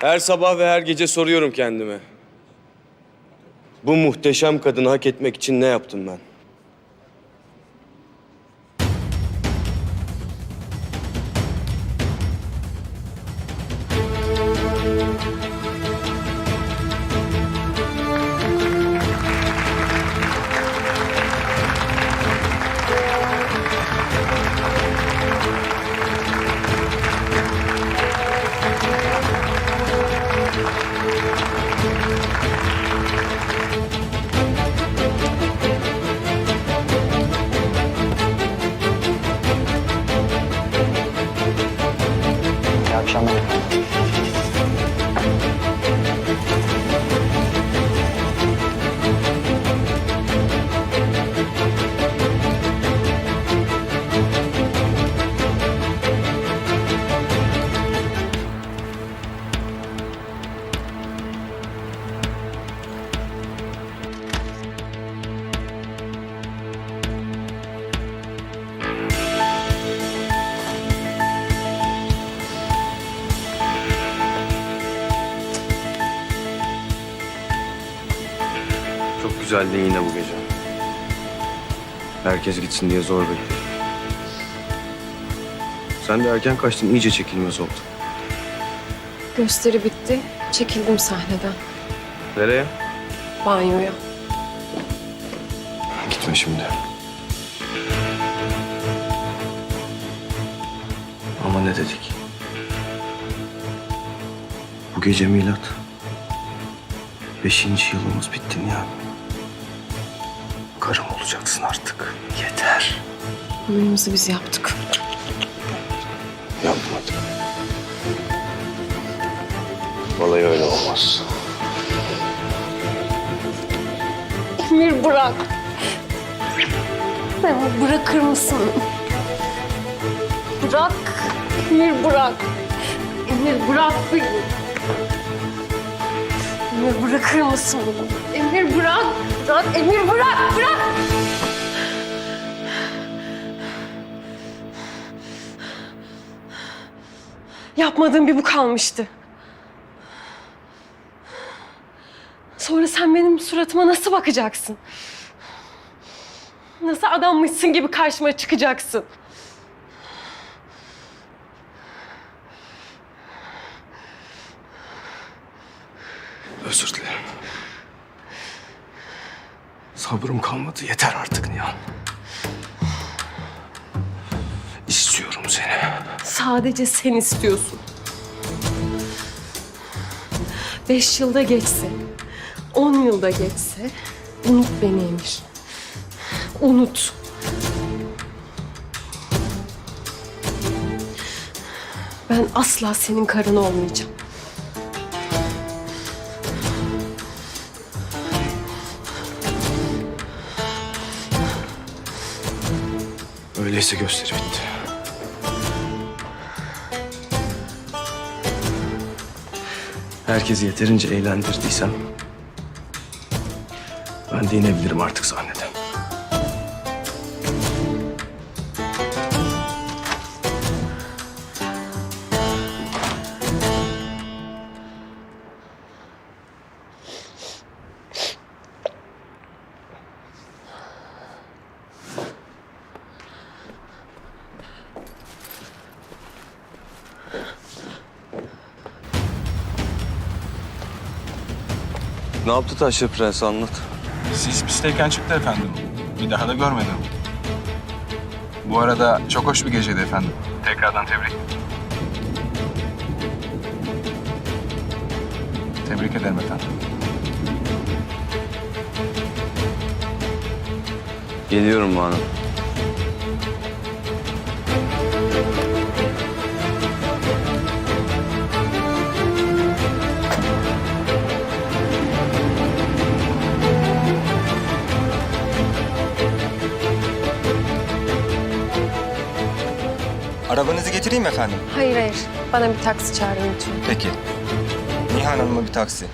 Her sabah ve her gece soruyorum kendime. Bu muhteşem kadını hak etmek için ne yaptım ben? Shaman. Çok güzeldi yine bu gece. Herkes gitsin diye zor bekledim. Sen de erken kaçtın, iyice çekilmez oldun. Gösteri bitti. Çekildim sahneden. Nereye? Banyoya. Gitme şimdi. Ama ne dedik? Bu gece milat. Beşinci yılımız bitti ya. Karım olacaksın artık. Yeter. Oyunumuzu biz yaptık. Yapmadık. Vallahi öyle olmaz. Emir bırak. Emir bırakır mısın? Bırak. Emir bırak. Emir bırak beni. Emir bırakır mısın beni? Emir bırak. Bırak. Emir bırak. Bırak. Yapmadığım bir bu kalmıştı. Sonra sen benim suratıma nasıl bakacaksın? Nasıl adammışsın gibi karşıma çıkacaksın? Özür dilerim. Sabrım kalmadı. Yeter artık Nihan. İstiyorum seni. Sadece sen istiyorsun. Beş yılda geçse, on yılda geçse unut beni Emir. Unut. Ben asla senin karın olmayacağım. Öyleyse gösteri bitti. Herkesi yeterince eğlendirdiysem... ...ben de inebilirim artık sahneden. Ne yaptı Taşlı Prens anlat. Siz pistteyken çıktı efendim. Bir daha da görmedim. Bu arada çok hoş bir geceydi efendim. Tekrardan tebrik. Tebrik ederim efendim. Geliyorum Banu. Arabanızı getireyim efendim? Hayır hayır. Bana bir taksi çağırın lütfen. Peki. Nihan Hanım'a bir taksi.